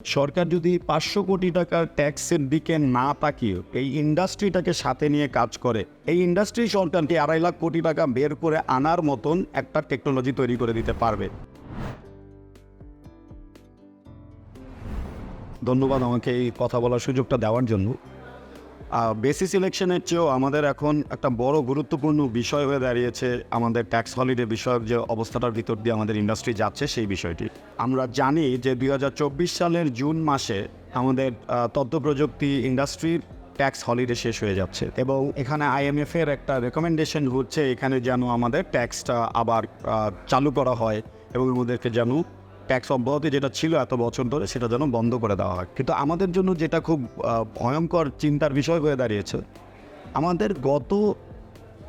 সরকার যদি পাঁচশো কোটি টাকার ট্যাক্সের দিকে না তাকিয়ে এই ইন্ডাস্ট্রিটাকে সাথে নিয়ে কাজ করে, এই ইন্ডাস্ট্রি সরকারকে আড়াই লাখ কোটি টাকা বের করে আনার মতন একটা টেকনোলজি তৈরি করে দিতে পারবে। ধন্যবাদ আমাকে এই কথা বলার সুযোগটা দেওয়ার জন্য। বেসিস ইলেকশনের চেয়েও আমাদের এখন একটা বড় গুরুত্বপূর্ণ বিষয় হয়ে দাঁড়িয়েছে আমাদের ট্যাক্স হলিডে বিষয়ক যে অবস্থাটার ভিতর দিয়ে আমাদের ইন্ডাস্ট্রি যাচ্ছে সেই বিষয়টি। আমরা জানি যে দুই হাজার চব্বিশ সালের জুন মাসে আমাদের তথ্য প্রযুক্তি ইন্ডাস্ট্রির ট্যাক্স হলিডে শেষ হয়ে যাচ্ছে এবং এখানে আইএমএফ এর একটা রেকমেন্ডেশন হচ্ছে এখানে যেন আমাদের ট্যাক্সটা আবার চালু করা হয় এবং ওদেরকে যেন ট্যাক্স অব্যাহতি যেটা ছিল এত বছর ধরে সেটা যেন বন্ধ করে দেওয়া হয়। কিন্তু আমাদের জন্য যেটা খুব ভয়ঙ্কর চিন্তার বিষয় হয়ে দাঁড়িয়েছে, আমাদের গত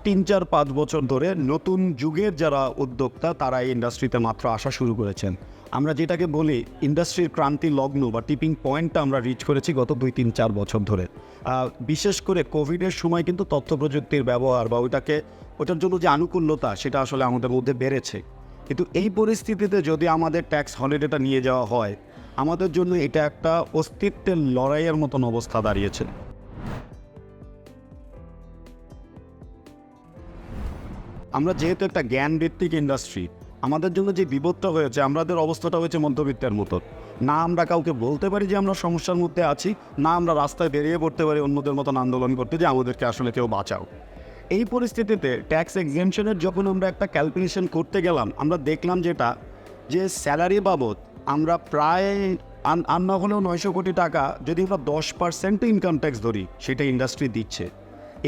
তিন, চার, পাঁচ বছর ধরে নতুন যুগের যারা উদ্যোক্তা তারা এই ইন্ডাস্ট্রিতে মাত্র আসা শুরু করেছেন। আমরা যেটাকে বলি ইন্ডাস্ট্রির ক্রান্তি লগ্ন বা টিপিং পয়েন্টটা আমরা রিচ করেছি গত দুই, তিন, চার বছর ধরে। বিশেষ করে কোভিডের সময় কিন্তু তথ্য প্রযুক্তির ব্যবহার বা ওইটাকে ওটার জন্য যে আনুকূল্যতা সেটা আসলে আমাদের মধ্যে বেড়েছে। কিন্তু এই পরিস্থিতিতে যদি আমাদের ট্যাক্স হলিডেটা নিয়ে যাওয়া হয়, আমাদের জন্য এটা একটা অস্তিত্বের লড়াইয়ের মতন অবস্থা দাঁড়িয়েছে। আমরা যেহেতু একটা জ্ঞান ভিত্তিক ইন্ডাস্ট্রি আমাদের জন্য যে বিপদটা হয়েছে, আমাদের অবস্থাটা হয়েছে মধ্যবিত্তের মতো। না আমরা কাউকে বলতে পারি যে আমরা সমস্যার মধ্যে আছি, না আমরা রাস্তায় বেরিয়ে পড়তে পারি অন্যদের মতন আন্দোলন করতে যে আমাদেরকে আসলে কেউ বাঁচাও। এই পরিস্থিতিতে ট্যাক্স এক্সেমশনের যখন আমরা একটা ক্যালকুলেশন করতে গেলাম, আমরা দেখলাম যেটা, যে স্যালারি বাবদ আমরা প্রায় আর না হলেও নয়শো কোটি টাকা যদি আমরা দশ পার্সেন্ট ইনকাম ট্যাক্স ধরি, সেটা ইন্ডাস্ট্রি দিচ্ছে।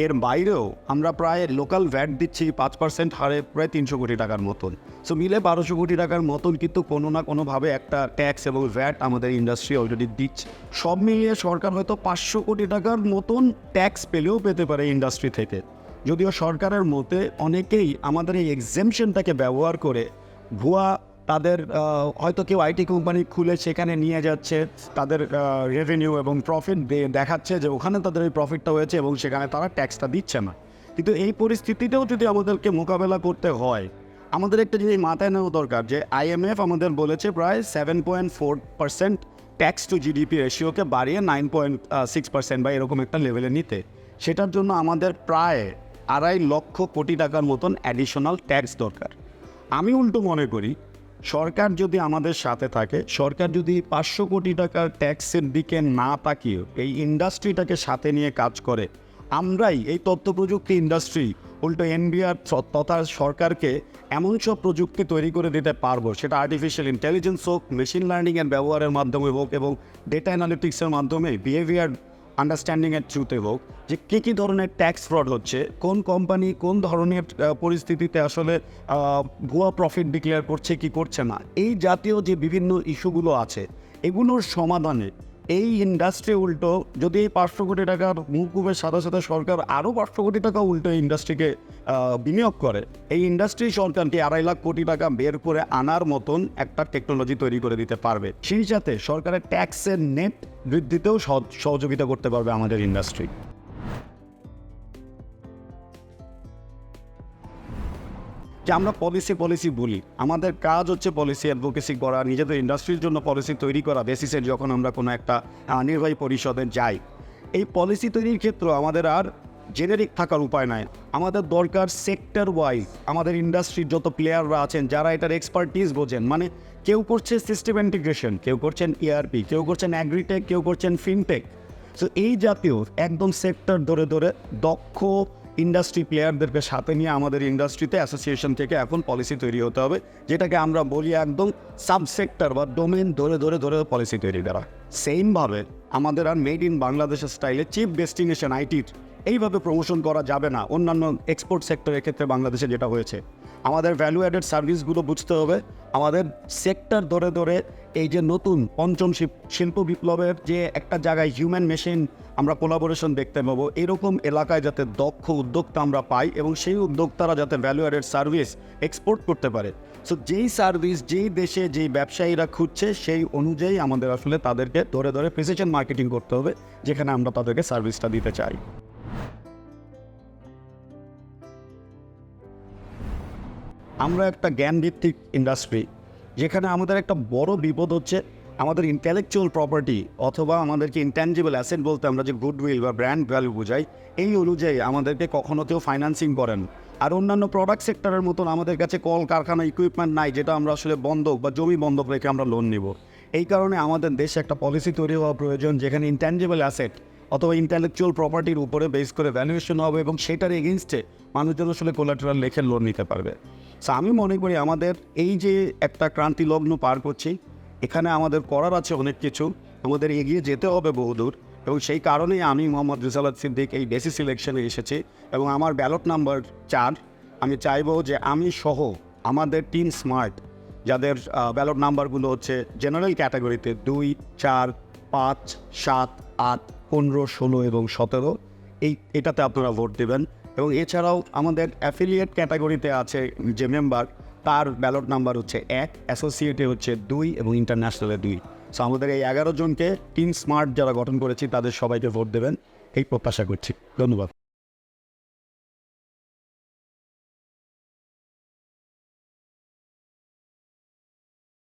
এর বাইরেও আমরা প্রায় লোকাল ভ্যাট দিচ্ছি পাঁচ পার্সেন্ট হারে প্রায় তিনশো কোটি টাকার মতন। সো মিলে বারোশো কোটি টাকার মতন কিন্তু কোনো না কোনোভাবে একটা ট্যাক্স এবং ভ্যাট আমাদের ইন্ডাস্ট্রি অলরেডি দিচ্ছে। সব মিলিয়ে সরকার হয়তো পাঁচশো কোটি টাকার মতন ট্যাক্স পেলেও পেতে পারে ইন্ডাস্ট্রি থেকে। যদিও সরকারের মতে অনেকেই আমাদের এই এক্সেমশনটাকে ব্যবহার করে ভুয়া তাদের হয়তো কেউ আইটি কোম্পানি খুলে সেখানে নিয়ে যাচ্ছে, তাদের রেভিনিউ এবং প্রফিট দেখাচ্ছে যে ওখানে তাদের এই প্রফিটটা হয়েছে এবং সেখানে তারা ট্যাক্সটা দিচ্ছে না। কিন্তু এই পরিস্থিতিতেও যদি আমাদেরকে মোকাবেলা করতে হয়, আমাদের একটা জিনিস মাথায় নেওয়া দরকার যে আইএমএফ আমাদের বলেছে প্রায় seven point four percent tax to GDP রেশিওকে বাড়িয়ে নাইন পয়েন্ট সিক্স পার্সেন্ট বা এরকম একটা লেভেলে নিতে। সেটার জন্য আমাদের প্রায় আড়াই লক্ষ কোটি টাকার মতন অ্যাডিশনাল ট্যাক্স দরকার। আমি উল্টো মনে করি, সরকার যদি আমাদের সাথে থাকে, সরকার যদি পাঁচশো কোটি টাকার ট্যাক্সের দিকে না তাকিয়ে এই ইন্ডাস্ট্রিটাকে সাথে নিয়ে কাজ করে, আমরাই এই তথ্য প্রযুক্তি ইন্ডাস্ট্রি উল্টো এনবিআর তথা সরকারকে এমন সব প্রযুক্তি তৈরি করে দিতে পারব, সেটা আর্টিফিশিয়াল ইন্টেলিজেন্স হোক মেশিন লার্নিংয়ের ব্যবহারের মাধ্যমে হোক এবং ডেটা অ্যানালিটিক্সের মাধ্যমে বিহেভিয়ার আন্ডারস্ট্যান্ডিংয়ের থ্রুতে হোক, যে কী কী ধরনের ট্যাক্স ফ্রড হচ্ছে, কোন কোম্পানি কোন ধরনের পরিস্থিতিতে আসলে ভুয়া প্রফিট ডিক্লেয়ার করছে, কি করছে না, এই জাতীয় যে বিভিন্ন ইস্যুগুলো আছে, এগুলোর সমাধানে এই ইন্ডাস্ট্রি উল্টো। যদি এই পাঁচশো কোটি টাকার মুকুবের সাথে সাথে সরকার আরও পাঁচশো কোটি টাকা উল্টো ইন্ডাস্ট্রিকে বিনিয়োগ করে, এই ইন্ডাস্ট্রি সরকারটি আড়াই লাখ কোটি টাকা বের করে আনার মতন একটা টেকনোলজি তৈরি করে দিতে পারবে। সেই সাথে সরকারের ট্যাক্সের নেট বৃদ্ধিতেও সহ- সহযোগিতা করতে পারবে আমাদের ইন্ডাস্ট্রি যে আমরা পলিসি পলিসি বলি। আমাদের কাজ হচ্ছে পলিসি অ্যাডভোকেসি করা, নিজেদের ইন্ডাস্ট্রির জন্য পলিসি তৈরি করা বেসিসের যখন আমরা কোনো একটা নির্বাহী পরিষদে যাই। এই পলিসি তৈরির ক্ষেত্রে আমাদের আর জেনেরিক থাকার উপায় নাই। আমাদের দরকার সেক্টর ওয়াইজ আমাদের ইন্ডাস্ট্রির যত প্লেয়াররা আছেন, যারা এটার এক্সপার্টিস বোঝেন মানে কেউ করছে সিস্টেম ইন্টিগ্রেশন কেউ করছেন ইআরপি কেউ করছেন অ্যাগ্রিটেক কেউ করছেন ফিনটেক সো এই জাতীয় একদম সেক্টর ধরে ধরে দক্ষ ইন্ডাস্ট্রি প্লেয়ারদেরকে সাথে নিয়ে আমাদের ইন্ডাস্ট্রিতে অ্যাসোসিয়েশন থেকে এখন পলিসি তৈরি হতে হবে, যেটাকে আমরা বলি একদম সাবসেক্টর বা ডোমেন ধরে ধরে ধরে পলিসি তৈরি করা। সেইমভাবে আমাদের আর মেড ইন বাংলাদেশের স্টাইলে চিফ ডেস্টিনেশন আইটির এইভাবে প্রমোশন করা যাবে না। অন্যান্য এক্সপোর্ট সেক্টরের ক্ষেত্রে বাংলাদেশে যেটা হয়েছে। আমাদের ভ্যালু অ্যাডেড সার্ভিসগুলো বুঝতে হবে। আমাদের সেক্টর ধরে ধরে এই যে নতুন পঞ্চম শিল্প- বিপ্লবের যে একটা জায়গায় হিউম্যান মেশিন আমরা কোলাবোরেশন দেখতে পাবো, এরকম এলাকায় যাতে দক্ষ উদ্যোক্তা আমরা পাই এবং সেই উদ্যোক্তারা যাতে ভ্যালু অ্যাডেড সার্ভিস এক্সপোর্ট করতে পারে। সো যেই সার্ভিস যেই দেশে যেই ব্যবসায়ীরা খুঁজছে, সেই অনুযায়ী আমাদের আসলে তাদেরকে ধরে ধরে প্রেসিশন মার্কেটিং করতে হবে, যেখানে আমরা তাদেরকে সার্ভিসটা দিতে চাই। আমরা একটা জ্ঞান ভিত্তিক ইন্ডাস্ট্রি যেখানে আমাদের একটা বড় বিপদ হচ্ছে আমাদের ইন্টেলেকচুয়াল প্রপার্টি অথবা আমাদেরকে ইনট্যাঞ্জিবল অ্যাসেট বলতে আমরা যে গুডউইল বা ব্র্যান্ড ভ্যালু বোঝাই, এই অনুযায়ী আমাদেরকে কখনো কেউ ফাইন্যান্সিং করেন। আর অন্যান্য প্রোডাক্ট সেক্টরের মতন আমাদের কাছে কল, কারখানা ইকুইপমেন্ট নাই, যেটা আমরা আসলে বন্ধক বা জমি বন্ধক রেখে আমরা লোন নিব। এই কারণে আমাদের দেশে একটা পলিসি তৈরি হওয়া প্রয়োজন, যেখানে ইনট্যাঞ্জিবল অ্যাসেট অথবা ইন্টেলেকচুয়াল প্রপার্টির উপরে বেস করে ভ্যালুয়েশন হবে এবং সেটার এগেনস্টে মানুষজন আসলে কোলাটারাল লেখে লোন নিতে পারবে। সো আমি মনে করি আমাদের এই যে একটা ক্রান্তি লগ্ন পার করছি, এখানে আমাদের করার আছে অনেক কিছু, আমাদের এগিয়ে যেতে হবে বহুদূর এবং সেই কারণেই আমি মোহাম্মদ রিসালাত সিদ্দিক এই বেসিস সিলেকশনে এসেছি এবং আমার ব্যালট নাম্বার চার, আমি চাইব যে আমি সহ আমাদের টিম স্মার্ট যাদের ব্যালট নাম্বারগুলো হচ্ছে জেনারেল ক্যাটাগরিতে দুই, চার, পাঁচ, সাত, আট পনেরো, ষোলো এবং সতেরো। এই, এটাতে আপনারা ভোট দেবেন। এবং এছাড়াও আমাদের অ্যাফিলিয়েট ক্যাটাগরিতে আছে যে মেম্বার তার ব্যালট নাম্বার হচ্ছে এক অ্যাসোসিয়েটে হচ্ছে দুই এবং ইন্টারন্যাশনালে দুই। সো আমাদের এই এগারো জনকে টিম স্মার্ট যারা গঠন করেছি, তাদের সবাইকে ভোট দেবেন। এই প্রত্যাশা করছি। ধন্যবাদ।